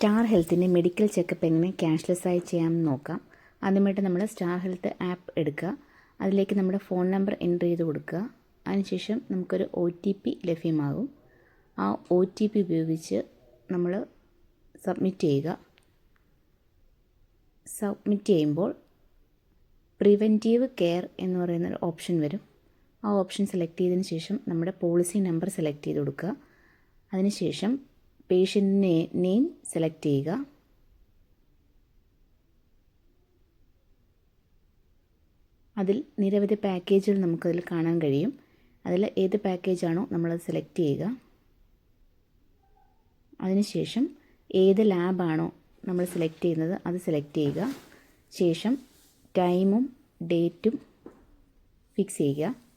Star ഹെൽത്തിന്റെ medical checkup എങ്ങനെ cashless ആയി ചെയ്യാമെന്ന് നോക്കാം. ആദ്യമായിട്ട് നമ്മൾ സ്റ്റാർ ഹെൽത്ത് ആപ്പ് എടുക്കുക. അതിലേക്ക് നമ്മുടെ ഫോൺ നമ്പർ എന്റർ ചെയ്ത് കൊടുക്കുക. അതിനുശേഷം നമുക്കൊരു ഒ ടി പി ലഭ്യമാകും. ആ ഒ ടി പി ഉപയോഗിച്ച് നമ്മൾ സബ്മിറ്റ് ചെയ്യുക. സബ്മിറ്റ് ചെയ്യുമ്പോൾ പ്രിവെന്റീവ് കെയർ എന്ന് പറയുന്ന ഒരു ഓപ്ഷൻ വരും. ആ ഓപ്ഷൻ സെലക്ട് ചെയ്തതിന് ശേഷം നമ്മുടെ പോളിസി നമ്പർ സെലക്ട് ചെയ്ത് കൊടുക്കുക. അതിനുശേഷം പേഷ്യന്റ് നെയിം സെലക്ട് ചെയ്യുക. അതിൽ നിരവധി പാക്കേജുകൾ നമുക്കതിൽ കാണാൻ കഴിയും. അതിൽ ഏത് പാക്കേജാണോ നമ്മളത് സെലക്ട് ചെയ്യുക. അതിനുശേഷം ഏത് ലാബാണോ നമ്മൾ സെലക്ട് ചെയ്യുന്നത് അത് സെലക്ട് ചെയ്യുക. ശേഷം ടൈമും ഡേറ്റും ഫിക്സ് ചെയ്യുക.